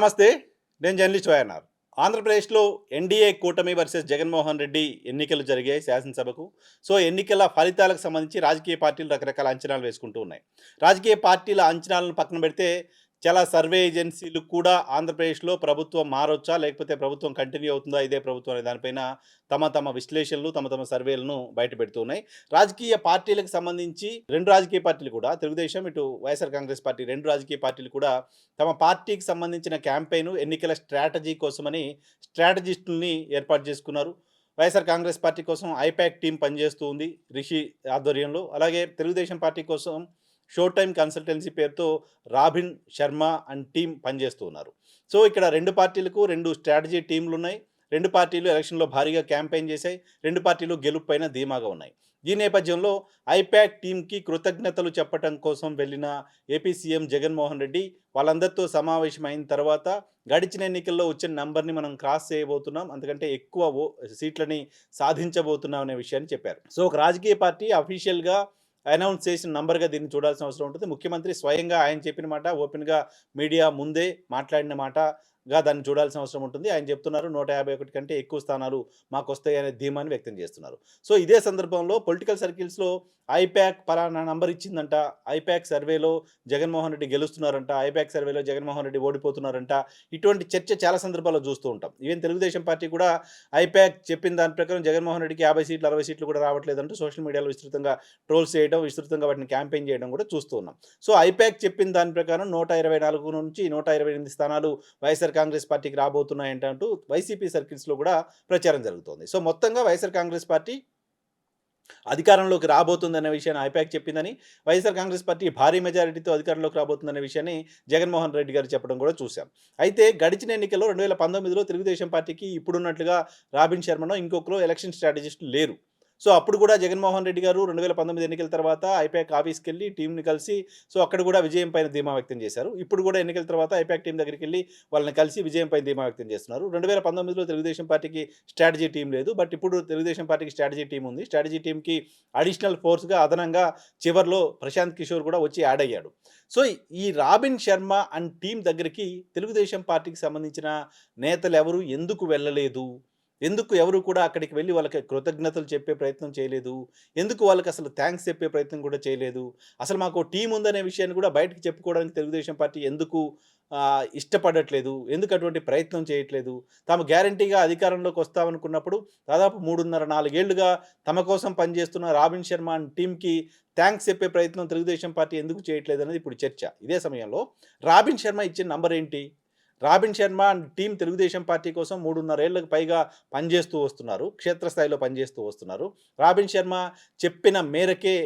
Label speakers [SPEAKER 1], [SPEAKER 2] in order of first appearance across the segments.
[SPEAKER 1] నమస్తే నేను journalist YNR. ఆంధ్రప్రదేశ్లో ఎన్డీఏ కూటమి వర్సెస్ జగన్మోహన్ రెడ్డి ఎన్నికలు జరిగాయి శాసనసభకు. సో ఎన్నికల ఫలితాలకు సంబంధించి రాజకీయ పార్టీలు రకరకాల అంచనాలు వేసుకుంటూ ఉన్నాయి. రాజకీయ పార్టీల అంచనాలను పక్కన పెడితే చాలా సర్వే ఏజెన్సీలు కూడా ఆంధ్రప్రదేశ్లో ప్రభుత్వం మారొచ్చా? లేకపోతే ప్రభుత్వం కంటిన్యూ అవుతుందా? ఇదే ప్రభుత్వం అనే దానిపైన తమ తమ విశ్లేషణలు తమ తమ సర్వేలను బయట పెడుతున్నాయి రాజకీయ పార్టీలకు సంబంధించి రెండు రాజకీయ పార్టీలు కూడా తెలుగుదేశం ఇటు వైఎస్ఆర్ కాంగ్రెస్ పార్టీ రెండు రాజకీయ పార్టీలు కూడా తమ పార్టీకి సంబంధించిన క్యాంపెయిన్ ఎన్నికల స్ట్రాటజీ కోసమని స్ట్రాటజిస్టుల్ని ఏర్పాటు చేసుకున్నారు. వైఎస్ఆర్ కాంగ్రెస్ పార్టీ కోసం ఐపాక్ టీం పనిచేస్తూ ఉంది రిషి ఆధ్వర్యంలో. అలాగే తెలుగుదేశం పార్టీ కోసం షో టైమ్ కన్సల్టెన్సీ పేరుతో రాబిన్ శర్మ అండ్ టీం పనిచేస్తూ ఉన్నారు. సో ఇక్కడ రెండు పార్టీలకు రెండు స్ట్రాటజీ టీంలు ఉన్నాయి. రెండు పార్టీలు ఎలక్షన్లో భారీగా క్యాంపెయిన్ చేశాయి. రెండు పార్టీలు గెలుపు పైన ధీమాగా ఉన్నాయి. ఈ నేపథ్యంలో ఐపాక్ టీంకి కృతజ్ఞతలు చెప్పడం కోసం వెళ్ళిన ఏపీ సీఎం జగన్మోహన్ రెడ్డి వాళ్ళందరితో సమావేశమైన తర్వాత గడిచిన ఎన్నికల్లో వచ్చిన నంబర్ని మనం క్రాస్ చేయబోతున్నాం. అందుకంటే ఎక్కువ ఓ సీట్లని సాధించబోతున్నాం అనే విషయాన్ని చెప్పారు. సో ఒక రాజకీయ పార్టీ అఫీషియల్గా అనౌన్స్ చేసిన నంబర్గా దీన్ని చూడాల్సిన అవసరం ఉంటుంది. ముఖ్యమంత్రి స్వయంగా ఆయన చెప్పిన మాట ఓపెన్గా మీడియా ముందే మాట్లాడిన మాట గా దాన్ని చూడాల్సిన అవసరం ఉంటుంది. ఆయన చెప్తున్నారు నూట యాభై ఒకటి కంటే ఎక్కువ స్థానాలు మాకు వస్తాయి అనే ధీమాన్ని వ్యక్తం చేస్తున్నారు. సో ఇదే సందర్భంలో పొలిటికల్ సర్కిల్స్లో ఐప్యాక్ పలానా నంబర్ ఇచ్చిందంట. ఐప్యాక్ సర్వేలో జగన్మోహన్ రెడ్డి గెలుస్తున్నారంట. ఐప్యాక్ సర్వేలో జగన్మోహన్ రెడ్డి ఓడిపోతున్నారంట. ఇటువంటి చర్చ చాలా సందర్భాల్లో చూస్తూ ఉంటాం. ఈవెన్ తెలుగుదేశం పార్టీ కూడా ఐప్యాక్ చెప్పిన దాని ప్రకారం జగన్మోహన్ రెడ్డికి యాభై సీట్లు అరవై సీట్లు కూడా రావట్లేదంటూ సోషల్ మీడియాలో విస్తృతంగా ట్రోల్స్ చేయడం విస్తృతంగా వాటిని క్యాంపెయిన్ చేయడం కూడా చూస్తూ ఉన్నాం. సో ఐపాక్ చెప్పిన దాని ప్రకారం నూట ఇరవై నాలుగు నుంచి నూట ఇరవై ఎనిమిది స్థానాలు వైఎస్ఆర్ కాంగ్రెస్ పార్టీకి రాబోతున్నాయంటూ వైసీపీ సర్కిల్స్లో కూడా ప్రచారం జరుగుతోంది. సో మొత్తంగా వైఎస్ఆర్ కాంగ్రెస్ పార్టీ అధికారంలోకి రాబోతుందనే విషయాన్ని ఐపాక్ చెప్పిందని వైఎస్ఆర్ కాంగ్రెస్ పార్టీ భారీ మెజారిటీతో అధికారంలోకి రాబోతుందనే విషయాన్ని జగన్మోహన్ రెడ్డి గారు చెప్పడం కూడా చూశాం. అయితే గడిచిన ఎన్నికల్లో రెండు వేల పంతొమ్మిదిలో తెలుగుదేశం పార్టీకి ఇప్పుడున్నట్లుగా రాబిన్ శర్మనో ఇంకొకరు ఎలక్షన్ స్ట్రాటజిస్టులు లేరు. సో అప్పుడు కూడా జగన్మోహన్ రెడ్డి గారు రెండు వేల పంతొమ్మిది ఎన్నికల తర్వాత ఐపాక్ ఆఫీస్కి వెళ్ళి టీంని కలిసి సో అక్కడ కూడా విజయం పైన ధీమా వ్యక్తం చేశారు. ఇప్పుడు కూడా ఎన్నికల తర్వాత ఐపాక్ టీం దగ్గరికి వెళ్ళి వాళ్ళని కలిసి విజయం పైన ధీమా వ్యక్తం చేస్తున్నారు. రెండు వేల పంతొమ్మిదిలో తెలుగుదేశం పార్టీకి స్ట్రాటజీ టీం లేదు బట్ ఇప్పుడు తెలుగుదేశం పార్టీకి స్ట్రాటజీ టీం ఉంది. స్ట్రాటజీ టీంకి అడిషనల్ ఫోర్స్గా అదనంగా చివర్లో ప్రశాంత్ కిషోర్ కూడా వచ్చి యాడ్ అయ్యాడు. సో ఈ రాబిన్ శర్మ అండ్ టీం దగ్గరికి తెలుగుదేశం పార్టీకి సంబంధించిన నేతలు ఎవరు? ఎందుకు వెళ్ళలేదు? ఎందుకు ఎవరు కూడా అక్కడికి వెళ్ళి వాళ్ళకి కృతజ్ఞతలు చెప్పే ప్రయత్నం చేయలేదు? ఎందుకు వాళ్ళకి అసలు థ్యాంక్స్ చెప్పే ప్రయత్నం కూడా చేయలేదు? అసలు మాకు టీం ఉందనే విషయాన్ని కూడా బయటకు చెప్పుకోవడానికి తెలుగుదేశం పార్టీ ఎందుకు ఇష్టపడట్లేదు? ఎందుకు అటువంటి ప్రయత్నం చేయట్లేదు? తాము గ్యారంటీగా అధికారంలోకి వస్తామనుకున్నప్పుడు దాదాపు మూడున్నర నాలుగేళ్ళుగా తమ కోసం పనిచేస్తున్న రాబిన్ శర్మ అండ్ టీంకి థ్యాంక్స్ చెప్పే ప్రయత్నం తెలుగుదేశం పార్టీ ఎందుకు చేయట్లేదు అనేది ఇప్పుడు చర్చ. ఇదే సమయంలో రాబిన్ శర్మ ఇచ్చిన నంబర్ ఏంటి? Robin Sharma and team Telugu Desam party కోసం మూడున్నరేళ్ళకు పైగా పనిచేస్తూ వస్తున్నారు క్షేత్రస్థాయిలో పనిచేస్తూ వస్తున్నారు. రాబిన్ శర్మ చెప్పిన మేరకే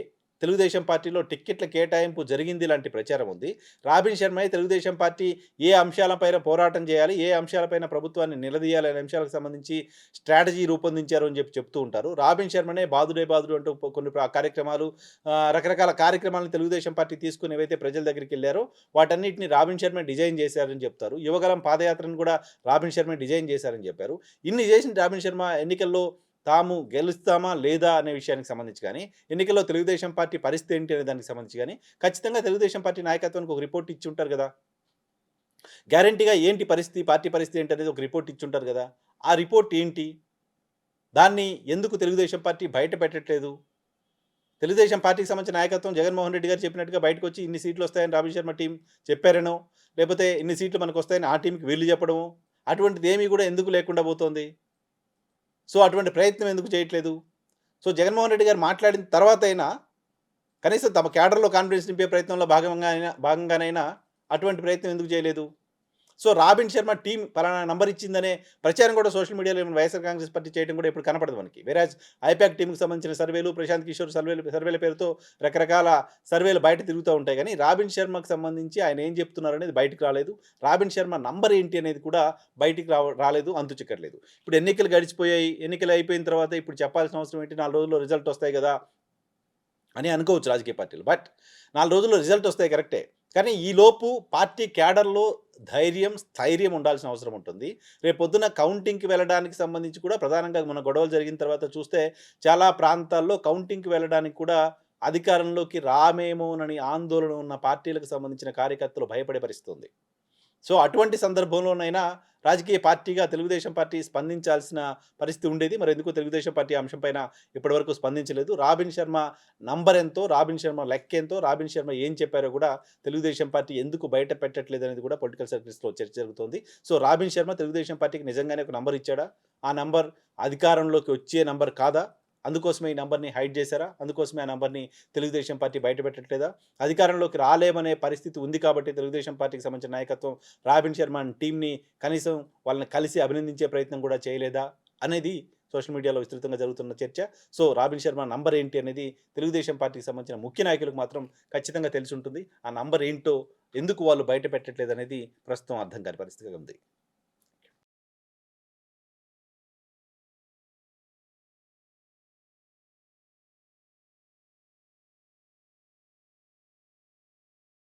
[SPEAKER 1] తెలుగుదేశం పార్టీలో టిక్కెట్ల కేటాయింపు జరిగింది లాంటి ప్రచారం ఉంది. రాబిన్ శర్మ తెలుగుదేశం పార్టీ ఏ అంశాలపైన పోరాటం చేయాలి ఏ అంశాలపైన ప్రభుత్వాన్ని నిలదీయాలి అనే అంశాలకు సంబంధించి స్ట్రాటజీ రూపొందించారు అని చెప్పి చెప్తూ ఉంటారు. రాబిన్ శర్మనే బాదుడే బాదుడు అంటూ కొన్ని కార్యక్రమాలు రకరకాల కార్యక్రమాలను తెలుగుదేశం పార్టీ తీసుకుని ఏవైతే ప్రజల దగ్గరికి వెళ్ళారో వాటన్నిటిని రాబిన్ శర్మ డిజైన్ చేశారని చెప్తారు. యువగలం పాదయాత్రను కూడా రాబిన్ శర్మ డిజైన్ చేశారని చెప్పారు. ఇన్ని చేసిన రాబిన్ శర్మ ఎన్నికల్లో తాము గెలుస్తామా లేదా అనే విషయానికి సంబంధించి కానీ ఎన్నికల్లో తెలుగుదేశం పార్టీ పరిస్థితి ఏంటి అనే దానికి సంబంధించి కానీ ఖచ్చితంగా తెలుగుదేశం పార్టీ నాయకత్వానికి ఒక రిపోర్ట్ ఇచ్చి ఉంటారు కదా. గ్యారంటీగా ఏంటి పరిస్థితి పార్టీ పరిస్థితి ఏంటి అనేది ఒక రిపోర్ట్ ఇచ్చి ఉంటారు కదా. ఆ రిపోర్ట్ ఏంటి? దాన్ని ఎందుకు తెలుగుదేశం పార్టీ బయట పెట్టట్లేదు? తెలుగుదేశం పార్టీకి సంబంధించిన నాయకత్వం జగన్మోహన్ రెడ్డి గారు చెప్పినట్టుగా బయటకు వచ్చి ఇన్ని సీట్లు వస్తాయని రాబిన్ శర్మ టీం చెప్పారనో లేకపోతే ఇన్ని సీట్లు మనకు వస్తాయని ఆ టీంకి వీళ్ళు చెప్పడము అటువంటిది ఏమీ కూడా ఎందుకు లేకుండా పోతోంది? సో అటువంటి ప్రయత్నం ఎందుకు చేయట్లేదు? సో జగన్మోహన్ రెడ్డి గారు మాట్లాడిన తర్వాత అయినా కనీసం తమ క్యాడర్లో కాన్ఫిడెన్స్ నింపే ప్రయత్నంలో భాగంగా అయినా భాగంగానైనా అటువంటి ప్రయత్నం ఎందుకు చేయలేదు? సో రాబిన్ శర్మ టీం పలానా నంబర్ ఇచ్చిందనే ప్రచారం కూడా సోషల్ మీడియాలో వైఎస్ఆర్ కాంగ్రెస్ పార్టీ చేయడం కూడా ఇప్పుడు కనపడదు మనకి. వేరాజ్ ఐపాక్ టీంకి సంబంధించిన సర్వేలు ప్రశాంత్ కిషోర్ సర్వేలు సర్వేల పేరుతో రకరకాల సర్వేలు బయట తిరుగుతూ ఉంటాయి. కానీ రాబిన్ శర్మకు సంబంధించి ఆయన ఏం చెప్తున్నారు అనేది బయటకు రాలేదు. రాబిన్ శర్మ నంబర్ ఏంటి అనేది కూడా బయటికి రా రాలేదు అంతు చిక్కర్లేదు ఇప్పుడు ఎన్నికలు గడిచిపోయాయి ఎన్నికలు అయిపోయిన తర్వాత ఇప్పుడు చెప్పాల్సిన అవసరం ఏంటి? నాలుగు రోజుల్లో రిజల్ట్ వస్తాయి కదా అని అనుకోవచ్చు రాజకీయ పార్టీలు. బట్ నాలుగు రోజుల్లో రిజల్ట్ వస్తాయి కరెక్టే. కానీ ఈలోపు పార్టీ క్యాడర్లో ధైర్యం స్థైర్యం ఉండాల్సిన అవసరం ఉంటుంది. రేపు పొద్దున కౌంటింగ్కి వెళ్ళడానికి సంబంధించి కూడా ప్రధానంగా మన గొడవలు జరిగిన తర్వాత చూస్తే చాలా ప్రాంతాల్లో కౌంటింగ్కి వెళ్ళడానికి కూడా అధికారంలోకి రామేమోనని ఆందోళన ఉన్న పార్టీలకు సంబంధించిన కార్యకర్తలు భయపడే పరిస్థితి ఉంది. సో అటువంటి సందర్భంలోనైనా రాజకీయ పార్టీగా తెలుగుదేశం పార్టీ స్పందించాల్సిన పరిస్థితి ఉండేది. మరి ఎందుకు తెలుగుదేశం పార్టీ అంశం పైన ఇప్పటివరకు స్పందించలేదు? రాబిన్ శర్మ నంబర్ ఎంతో రాబిన్ శర్మ లెక్క ఎంతో రాబిన్ శర్మ ఏం చెప్పారో కూడా తెలుగుదేశం పార్టీ ఎందుకు బయట పెట్టట్లేదు అనేది కూడా పొలిటికల్ సర్కిల్స్లో చర్చ జరుగుతోంది. సో రాబిన్ శర్మ తెలుగుదేశం పార్టీకి నిజంగానే ఒక నంబర్ ఇచ్చాడా? ఆ నంబర్ అధికారంలోకి వచ్చే నంబర్ కాదా? అందుకోసమే ఈ నంబర్ని హైడ్ చేశారా? అందుకోసమే ఆ నంబర్ని తెలుగుదేశం పార్టీ బయట పెట్టట్లేదా అధికారంలోకి రాలేమనే పరిస్థితి ఉంది కాబట్టి తెలుగుదేశం పార్టీకి సంబంధించిన నాయకత్వం రాబిన్ శర్మ టీంని కనీసం వాళ్ళని కలిసి అభినందించే ప్రయత్నం కూడా చేయలేదా? అనేది సోషల్ మీడియాలో విస్తృతంగా జరుగుతున్న చర్చ. సో రాబిన్ శర్మ నంబర్ ఏంటి అనేది తెలుగుదేశం పార్టీకి సంబంధించిన ముఖ్య నాయకులకు మాత్రం ఖచ్చితంగా తెలిసి ఉంటుంది. ఆ నంబర్ ఏంటో ఎందుకు వాళ్ళు బయట పెట్టట్లేదు అనేది ప్రస్తుతం అర్థం కాని పరిస్థితిగా ఉంది.